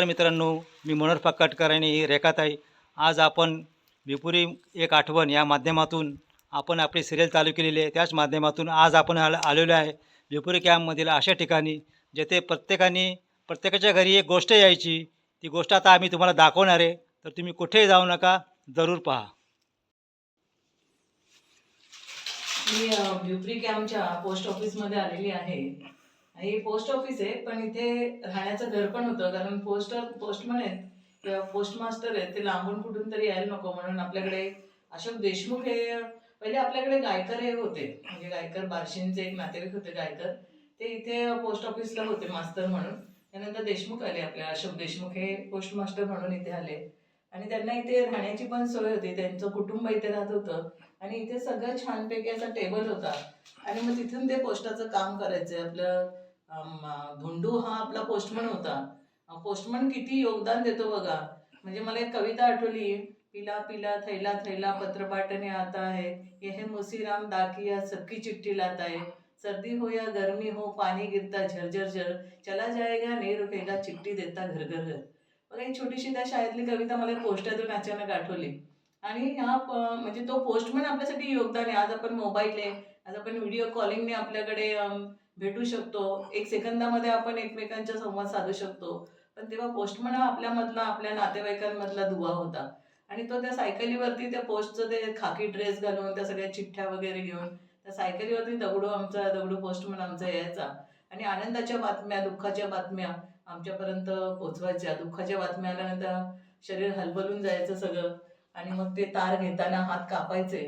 मित्रांनो मी मनोहर फक्काटकर आणि रेखाताई आज आपण विपुरी एक आठवण या माध्यमातून आपण आपली सिरियल चालू केलेली आहे. त्याच माध्यमातून आज आपण आल आलेलो आहे विपुरी कॅम्पमधील अशा ठिकाणी जेथे प्रत्येकाने प्रत्येकाच्या घरी एक गोष्ट यायची. ती गोष्ट आता आम्ही तुम्हाला दाखवणार आहे. तर तुम्ही कुठेही जाऊ नका जरूर पहा. मी ब्युपरी कॅम्पच्या पोस्ट ऑफिसमध्ये आलेली आहे. हे पोस्ट ऑफिस आहे पण इथे राहण्याचं घर पण होतं. कारण पोस्टर पोस्टमन आहेत किंवा पोस्टमास्टर आहेत ते लांबून कुठून तरी यायला नको. म्हणून आपल्याकडे अशोक देशमुख हे पहिले आपल्याकडे गायकर हे होते. म्हणजे गायकर बार्शींचे एक नातेवाईक होते गायकर. ते इथे पोस्ट ऑफिसला होते मास्तर म्हणून. त्यानंतर देशमुख आले आपल्या अशोक देशमुख हे पोस्ट मास्टर म्हणून इथे आले. आणि त्यांना इथे राहण्याची पण सोय होती. त्यांचं कुटुंब इथे राहत होतं. आणि इथे सगळं छानपैकी असा टेबल होता. आणि मग तिथून ते पोस्टाचं काम करायचं. आपलं धोंडू हा आपला पोस्टमन होता. पोस्टमन किती योगदान देतो बघा. म्हणजे मला एक कविता आठवली. पिला पिला थैला थैला पत्रपाठने आता है. यह मुसीराम दाकिया सबकी चिट्ठी लाता है. सर्दी हो या गर्मी हो पाणी गिरता झरझर झर चला जाएगा नहीं रुकेगा चिठ्ठी देता घर घर घर. बघा एक छोटीशी त्या शाळेतली कविता मला पोस्टातून अचानक आठवली. आणि ह्या म्हणजे तो पोस्टमन आपल्यासाठी योगदान आहे. आज आपण मोबाईल आहे आज आपण व्हिडिओ कॉलिंगने आपल्याकडे भेटू शकतो. एक सेकंदामध्ये आपण एकमेकांच्या संवाद साधू शकतो. पण तेव्हा पोस्टमन हा आपल्यामधला आपल्या नातेवाईकांमधला दुवा होता. आणि तो त्या सायकलीवरती त्या पोस्टचं ते खाकी ड्रेस घालून त्या सगळ्या चिठ्ठ्या वगैरे घेऊन त्या सायकलीवरती दगडू आमचा दगडू पोस्टमन आमचा यायचा. आणि आनंदाच्या बातम्या दुःखाच्या बातम्या आमच्यापर्यंत पोचवायच्या दुःखाच्या बातम्या आल्यानंतर शरीर हलबलून जायचं सगळं. आणि मग ते तार घेताना हात कापायचे.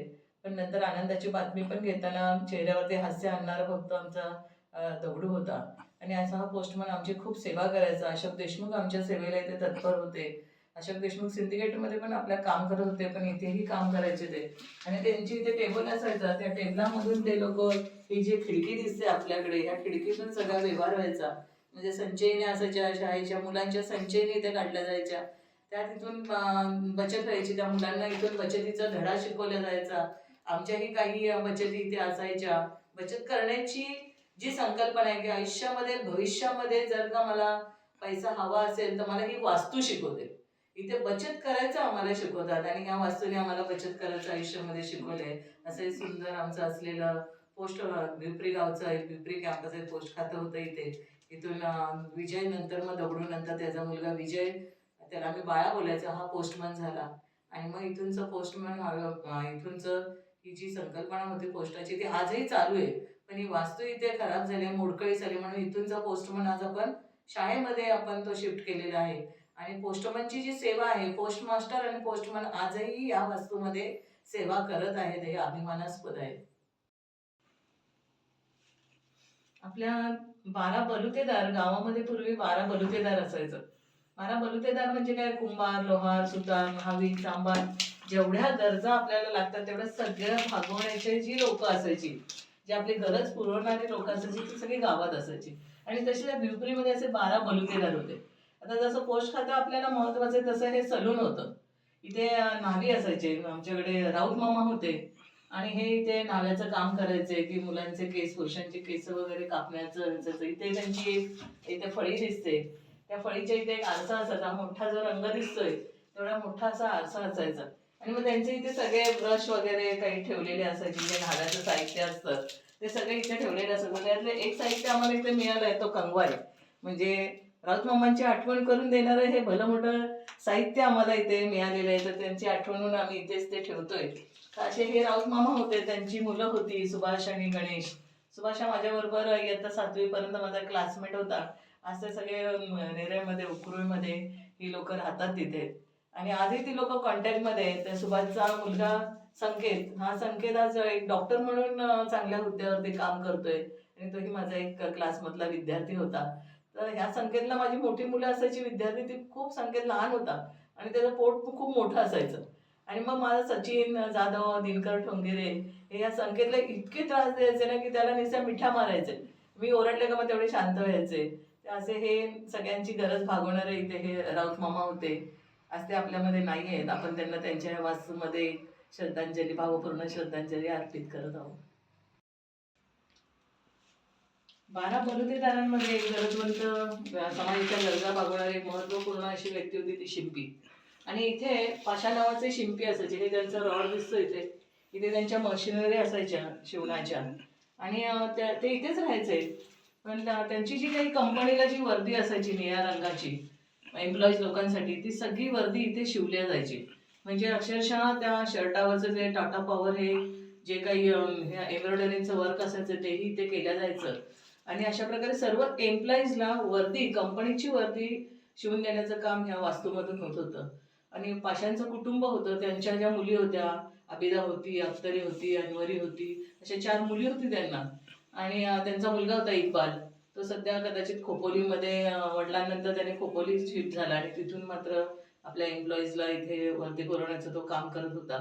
पण नंतर आनंदाची बातमी पण घेताना चेहऱ्यावरती हास्य आणणारा फक्त आमचा दगडू होता. आणि असा हा पोस्टमन आमची खूप सेवा करायचा. अशोक देशमुख आमच्या सेवेला इथे तत्पर होते. अशोक देशमुख सिंडिकेटमध्ये पण आपल्या काम करत होते पण इथेही काम करायचे ते. आणि त्यांची इथे टेबल असायचा. त्या टेबलामधून ते लोक ही जी खिडकी दिसते आपल्याकडे ह्या खिडकीतून सगळा व्यवहार व्हायचा. म्हणजे संचयीने असायच्या शाळेच्या मुलांच्या संचयीने इथे काढल्या जायच्या. त्या तिथून बचत व्हायची. त्या मुलांना इथून बचतीचा धडा शिकवला जायचा. आमच्याही काही बचती इथे असायच्या. बचत करण्याची जी संकल्पना आहे की आयुष्यामध्ये भविष्यामध्ये जर का मला पैसा हवा असेल तर मला ही वास्तू शिकवते. इथे बचत करायचं आम्हाला शिकवतात आणि ह्या वास्तूने आम्हाला बचत करायचं आयुष्यामध्ये शिकवलंय. असं हे सुंदर आमचं असलेलं पोस्ट पिंपरी गावचं एक पिंपरी कॅम्पस आहे पोस्ट खातं होतं इथे. इथून विजय नंतर मग दगडू नंतर त्याचा मुलगा विजय. त्याला आम्ही बाळा बोलायचा हा पोस्टमन झाला. आणि मग इथूनचं पोस्टमन इथूनचं ही जी संकल्पना होती पोस्टाची ती आजही चालू आहे. पण ही वास्तू इथे खराब झाली मोडकळी झाली म्हणून इथूनचा पोस्टमन आज आपण शाळेमध्ये आपण तो शिफ्ट केलेला आहे. आणि पोस्टमनची जी सेवा आहे पोस्ट मास्टर आणि पोस्टमन आजही या वास्तूमध्ये सेवा करत आहेत हे अभिमानास्पद आहे. आपल्या बारा बलुतेदार गावामध्ये पूर्वी बारा बलुतेदार असायचं. बारा बलुतेदार म्हणजे काय? कुंभार लोहार सुतार महावीर चांबार. जेवढ्या गरजा आपल्याला लागतात तेवढ्या सगळ्या भागवण्याची जी लोक असायची जे आपली गरज पुरवणारी लोक असायची ती सगळी गावात असायची. आणि तसे त्या भिवपुरीमध्ये असे बारा बलुतेदार होते. आता जसं पोस्ट खातं आपल्याला महत्वाचं आहे तसं हे सलून होतं. इथे न्हावी असायचे आमच्याकडे राऊत मामा होते. आणि हे इथे न्हाव्याचं काम करायचे की मुलांचे केस पुरुषांचे केस वगैरे कापण्याचं इथे त्यांची एक इथे फळी दिसते. त्या फळीच्या इथे एक आरसा असायचा मोठा जो रंग दिसतोय तेवढा मोठा असा आरसा असायचा. आणि मग त्यांच्या इथे सगळे ब्रश वगैरे काही ठेवलेले असायचे जे घालायचं साहित्य असतं ते सगळे इथे ठेवलेले असायचं म्हणजे त्यातले एक साहित्य आम्हाला इथे मिळालं आहे तो कंगवाय म्हणजे राऊत मामांची आठवण करून देणारं हे भलं मोठं साहित्य आम्हाला इथे मिळालेलं आहे. तर त्यांची आठवण म्हणून आम्ही इथेच ते ठेवतोय. असे हे राऊत मामा होते त्यांची मुलं होती सुभाष आणि गणेश. सुभाष हा माझ्याबरोबर इयत्ता सातवीपर्यंत माझा क्लासमेट होता. असे सगळे नेरळमध्ये उकरूळमध्ये ही लोक राहतात तिथे. आणि आजही ती लोक कॉन्टॅक्टमध्ये आहेत. तर सुभाषचा मुलगा संकेत हा संकेत आज एक डॉक्टर म्हणून चांगल्या हुद्द्यावरती काम करतोय. आणि तोही माझा एक क्लासमधला विद्यार्थी होता. तर ह्या संकेतला माझी मोठी मुलं असायची विद्यार्थी ती खूप संकेत लहान होता. आणि त्याचं पोट खूप मोठं असायचं. आणि मग माझा सचिन जाधव दिनकर ठोंगिरे हे या संकेतला इतके त्रास द्यायचे ना की त्याला निसा मिठ्या मारायचे. मी ओरडले का मग तेवढे शांत व्हायचे. असे हे सगळ्यांची गरज भागवणारे इथे हे राऊत मामा होते. आज ते आपल्यामध्ये नाही आहेत. आपण त्यांना त्यांच्या वास्तूमध्ये श्रद्धांजली भावपूर्ण श्रद्धांजली अर्पित करत आहोत. बारा बलुतेदारांमध्ये गरजवंत समाजाच्या गरजा भागवणारी महत्त्वपूर्ण अशी व्यक्ती होती ती शिंपी. आणि इथे पाशा नावाचे शिंपी असायचे. हे त्यांचं रॉड दिसतं इथे. इथे त्यांच्या मशिनरी असायच्या शिवणाच्या आणि ते इथेच राहायचे. पण त्यांची जी काही कंपनीला जी वर्दी असायची निळ्या रंगाची एम्प्लॉईज लोकांसाठी ती सगळी वर्दी इथे शिवल्या जायची. म्हणजे अक्षरशः त्या शर्टावरचं जे टाटा पॉवर हे जे काही एम्ब्रॉयडरीचं वर्क असायचं तेही इथे केलं जायचं. आणि अशा प्रकारे सर्व एम्प्लॉईजला वर्दी कंपनीची वर्दी शिवून देण्याचं काम ह्या वास्तूमधून होत होतं. आणि पाशांचं कुटुंब होतं त्यांच्या ज्या मुली होत्या अबिदा होती अख्तरी होती अनवरी होती अशा चार मुली होती त्यांना. आणि त्यांचा मुलगा होता इक्बाल. तो सध्या कदाचित खोपोलीमध्ये वडिलांनंतर त्याने खोपोली शिफ्ट झाला आणि तिथून मात्र आपल्या एम्प्लॉईजला इथे वरती पुरवण्याचं तो काम करत होता.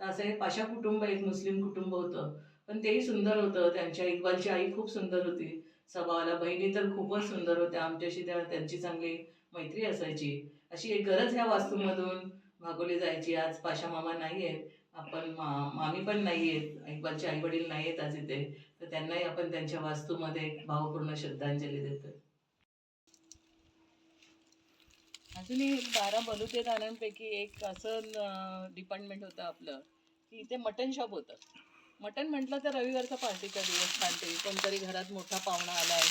तर असं हे पाशा कुटुंब एक मुस्लिम कुटुंब होतं. पण तेही सुंदर होतं. त्यांच्या इक्बालची आई खूप सुंदर होती. स्वभावाला बहिणी तर खूपच सुंदर होत्या. आमच्याशी त्या त्यांची चांगली मैत्री असायची. अशी एक गरज ह्या वास्तूमधून भागवली जायची. आज पाशा मामा नाही आहेत आपण मा मामी पण नाही आहेत इक्बालचे आई वडील नाही आहेत आज इथे. तर त्यांनाही आपण त्यांच्या वास्तूमध्ये भावपूर्ण श्रद्धांजली देतोय. अजूनही बारा बलुतेदारांपैकी एक असं डिपार्टमेंट होतं आपलं की इथे मटन शॉप होतं. मटन म्हटलं तर रविवारचा पार्टीचा दिवस पार्टी कोणतरी घरात मोठा पाहुणा आलाय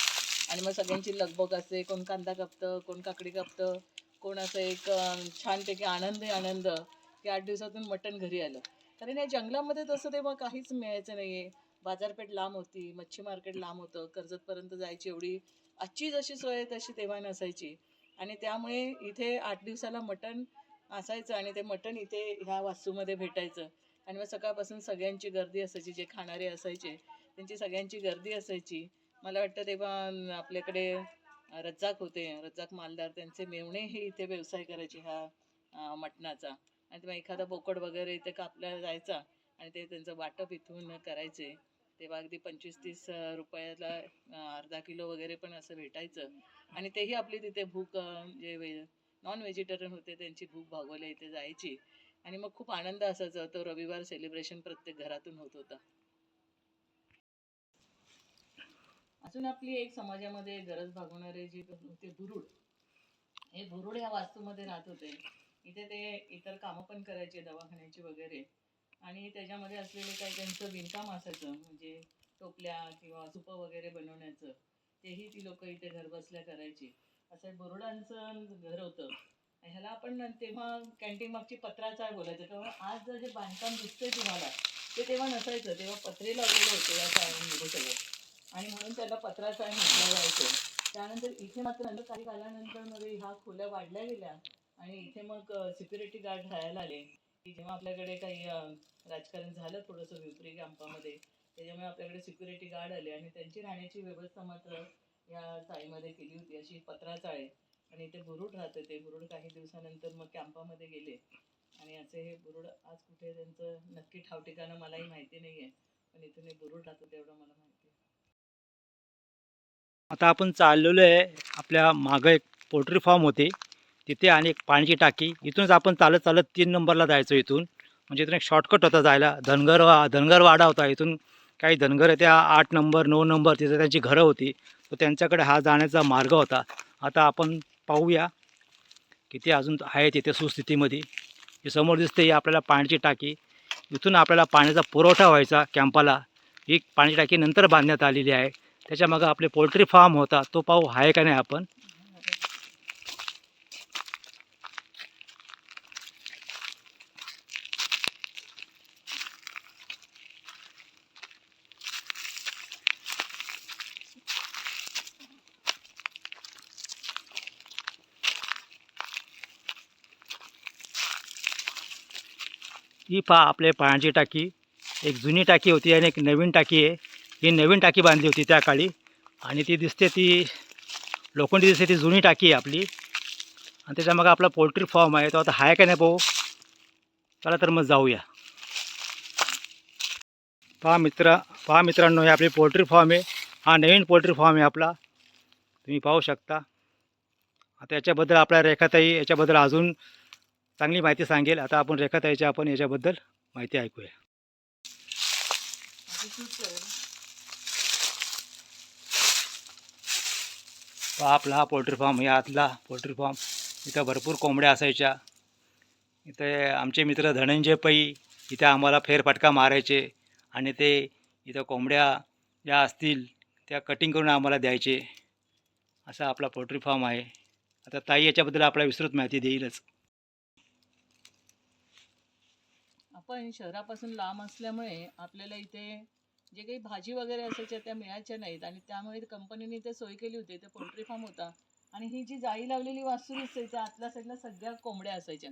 आणि मग सगळ्यांची लगबग असते. कोण कांदा कापतं कोण काकडी कापतं कोण असं एक छानपैकी आनंद आहे आनंद की आठ दिवसातून मटण घरी आलं. कारण या जंगलामध्ये तसं तेव्हा काहीच मिळायचं नाही आहे बाजारपेठ लांब होती मच्छी मार्केट लांब होतं कर्जतपर्यंत जायची एवढी आजची जशी सोय आहे तशी तेव्हा नसायची. आणि त्यामुळे इथे आठ दिवसाला मटण असायचं आणि ते मटण इथे ह्या वास्तूमध्ये भेटायचं. आणि मग सकाळपासून सगळ्यांची गर्दी असायची जे खाणारे असायचे त्यांची सगळ्यांची गर्दी असायची. मला वाटतं तेव्हा आपल्याकडे रज्जाक होते रज्जाक मालदार त्यांचे मेवणे हे इथे व्यवसाय करायचे ह्या मटणाचा. आणि तेव्हा एखादा बोकड वगैरे इथे कापला जायचा आणि ते त्यांचं वाटप इथून करायचे. तेव्हा अगदी पंचवीस तीस रुपयाला अर्धा किलो वगैरे पण असं भेटायचं. आणि तेही आपली तिथे भूक जे म्हणजे वे नॉन व्हेजिटेरियन होते त्यांची भूक भागवल्या इथे जायची. आणि मग खूप आनंद असायचा. तो रविवार सेलिब्रेशन प्रत्येक घरातून होत होता. अजून आपली एक समाजामध्ये गरज भागवणारे जे होते भुरुड हे भुरुड या वास्तूमध्ये राहत होते. इथे ते इतर कामं पण करायचे दवाखान्याची वगैरे. आणि त्याच्यामध्ये असलेले काही त्यांचं विणकाम असायचं म्हणजे टोपल्या किंवा सुपं वगैरे बनवण्याचं तेही ती लोक इथे घरबसल्या करायची. असं बोरडांचं घर होतं. ह्याला आपण तेव्हा कॅन्टीन मागची पत्राचा बोलायचं तेव्हा आज जर जे बांधकाम दिसतंय तुम्हाला ते तेव्हा नसायचं तेव्हा पत्रे लावलेले होते या शाळांमध्ये सगळं. आणि म्हणून त्याला पत्राचा म्हटलं जायचं. त्यानंतर इथे मात्र काही कालानंतरमध्ये ह्या खोल्या वाढल्या गेल्या आणि इथे मग सिक्युरिटी गार्ड राहायला आले. की जेव्हा आपल्याकडे काही राजकारण झालं थोडंसं विपरी कॅम्पामध्ये त्याच्यामुळे आपल्याकडे सिक्युरिटी गार्ड आले आणि त्यांची राहण्याची व्यवस्था मात्र या चाळीमध्ये केली होती. अशी पत्रा चाळे आणि इथे बुरुड राहते ते. बुरुड काही दिवसानंतर मग कॅम्पामध्ये गेले. आणि असे हे बुरुड आज कुठे त्यांचं नक्की ठावठिकाणं मलाही माहिती नाही आहे पण इथून हे बुरुड राहतं तेवढं मला माहिती आहे. आता आपण चाललेलो आहे आपल्या मागं एक पोल्ट्री फार्म होते. तिथे आणि एक पाण्याची टाकी. इथूनच आपण चालत चालत तीन नंबरला जायचो इथून. म्हणजे इथून एक शॉर्टकट होता जायला. धनगर वा धनगर वाडा होता इथून. काही धनगर त्या आठ नंबर नऊ नंबर तिथे त्यांची घरं होती. तर त्यांच्याकडे हा जाण्याचा मार्ग होता. आता आपण पाहूया किती अजून आहे तिथे सुस्थितीमध्ये. ही समोर दिसते ही आपल्याला पाण्याची टाकी. इथून आपल्याला पाण्याचा पुरवठा व्हायचा कॅम्पाला. ही पाण्याची टाकी नंतर बांधण्यात आलेली आहे. त्याच्यामागं आपले पोल्ट्री फार्म होता. तो पाहू आहे का नाही आपण? ही पहा आपले पाण्याची टाकी. एक जुनी टाकी होती आणि एक नवीन टाकी आहे. ही नवीन टाकी बांधली होती त्या काळी. आणि ती दिसते ती लोखंडी दिसते ती जुनी टाकी आहे आपली. आणि त्याच्यामागं आपला पोल्ट्री फॉर्म आहे. तो आता आहे का नाही पाहू. चला तर मग जाऊया. पहा मित्र पहा मित्रांनो हे आपली पोल्ट्री फॉर्म आहे. हा नवीन पोल्ट्री फॉर्म आहे आपला. तुम्ही पाहू शकता. आता याच्याबद्दल आपल्या रेखाताई याच्याबद्दल अजून चांगली माहिती सांगेल. आता आपण रेखाताईच्या आपण याच्याबद्दल माहिती ऐकूया. आपला हा पोल्ट्री फार्म या आतला पोल्ट्री फार्म. इथं भरपूर कोंबड्या असायच्या. इथे आमचे मित्र धनंजय पै इथे आम्हाला फेरफटका मारायचे आणि ते इथं कोंबड्या ज्या असतील त्या कटिंग करून आम्हाला द्यायचे. असा आपला पोल्ट्री फार्म आहे. आता ताई याच्याबद्दल आपल्याला विस्तृत माहिती देईलच. आपण शहरापासून लांब असल्यामुळे आपल्याला इथे जे काही भाजी वगैरे असायच्या त्या मिळायच्या नाहीत आणि त्यामुळे कंपनीने ते सोय केली होती. ते पोल्ट्री फार्म होता. आणि ही जी जाळी लावलेली वास्तू असते त्या आतल्या साईडला सगळ्या कोंबड्या असायच्या.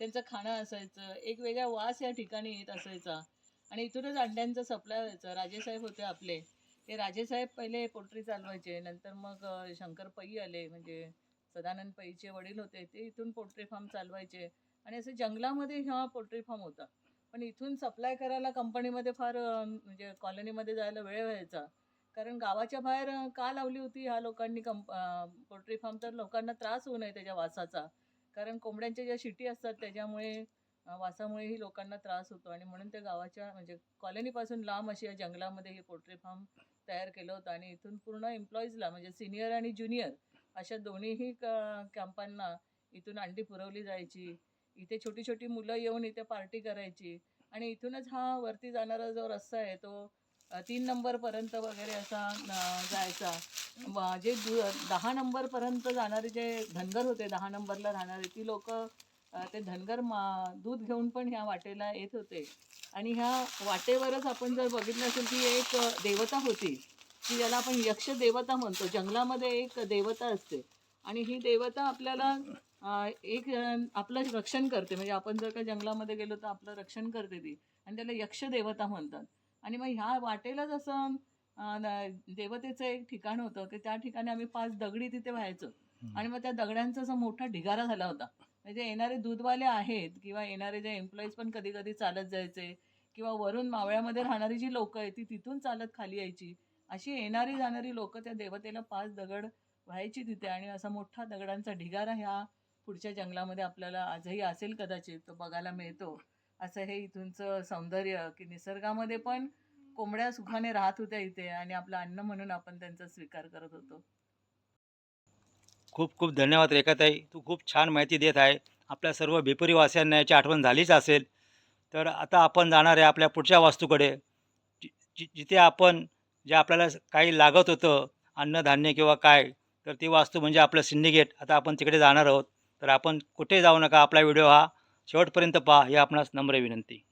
त्यांचं खाणं असायचं एक वेगळा वास या ठिकाणी येत असायचा. आणि इथूनच अंड्यांचं सप्लाय व्हायचं. राजेसाहेब होते आपले. ते राजेसाहेब पहिले पोल्ट्री चालवायचे. नंतर मग शंकर पै आले. म्हणजे सदानंद पैचे वडील होते. ते इथून पोल्ट्री फार्म चालवायचे. आणि असं जंगलामध्ये हा पोल्ट्री फार्म होता पण इथून सप्लाय करायला कंपनीमध्ये फार म्हणजे कॉलनीमध्ये जायला वेळ व्हायचा. कारण गावाच्या बाहेर का लावली होती ह्या लोकांनी कंप पोल्ट्री फार्म तर लोकांना त्रास होऊ नये त्याच्या वासाचा. कारण कोंबड्यांच्या ज्या शिटी असतात त्याच्यामुळे वासामुळेही लोकांना त्रास होतो. आणि म्हणून त्या गावाच्या म्हणजे कॉलनीपासून लांब अशी या जंगलामध्ये हे पोल्ट्री फार्म तयार केलं होतं. आणि इथून पूर्ण एम्प्लॉईजला म्हणजे सिनियर आणि ज्युनियर अशा दोन्हीही क- कॅम्पांना इथून अंडी पुरवली जायची. इथे छोटी छोटी मुलं येऊन इथे पार्टी करायची. आणि इथूनच हा वरती जाणारा जो रस्ता आहे तो तीन नंबरपर्यंत वगैरे असा जायचा. जे दु दहा नंबरपर्यंत जाणारे जे धनगर होते दहा नंबरला राहणारे ती लोक ते धनगर मा दूध घेऊन पण ह्या वाटेला येत होते. आणि ह्या वाटेवरच आपण जर बघितलं असेल की एक देवता होती. की ज्याला आपण यक्ष देवता म्हणतो. जंगलामध्ये एक देवता असते. आणि ही देवता आपल्याला एक आपलं रक्षण करते. म्हणजे आपण जर का जंगलामध्ये गेलो तर आपलं रक्षण करते ती. आणि त्याला यक्ष देवता म्हणतात. आणि मग ह्या वाटेलाच असं देवतेचं एक ठिकाण होतं. की त्या ठिकाणी आम्ही पाच दगडी तिथे व्हायचो. आणि मग त्या दगडांचा असा मोठा ढिगारा झाला होता. म्हणजे येणारे दूधवाले आहेत किंवा येणारे जे एम्प्लॉईज पण कधी कधी चालत जायचे किंवा वरून मावळ्यामध्ये राहणारी जी लोक आहेत ती तिथून चालत खाली यायची. अशी येणारी जाणारी लोक त्या देवतेला पाच दगड व्हायची तिथे आणि असा मोठा दगडांचा ढिगारा ह्या पुढच्या जंगलामध्ये आपल्याला आजही असेल कदाचित तो बघायला मिळतो. असं हे इथूनचं सौंदर्य की निसर्गामध्ये पण कोंबड्या सुखाने राहत होत्या इथे आणि आपलं अन्न म्हणून आपण त्यांचा स्वीकार करत होतो. खूप खूप धन्यवाद रेखाताई. तू खूप छान माहिती देत आहे. आपल्या सर्व भिपुरी वासियांना याची आठवण झालीच असेल. तर आता आपण जाणार आहे आपल्या पुढच्या वास्तूकडे. जि जिथे आपण जे आपल्याला काही लागत होतं अन्नधान्य किंवा काय तर ती वास्तू म्हणजे आपलं सिंडिकेट. आता आपण तिकडे जाणार आहोत. तर आपण कुठे जाऊ नका. आपला व्हिडिओ हा शेवटपर्यंत पहा. ही आपणास नम्र विनंती.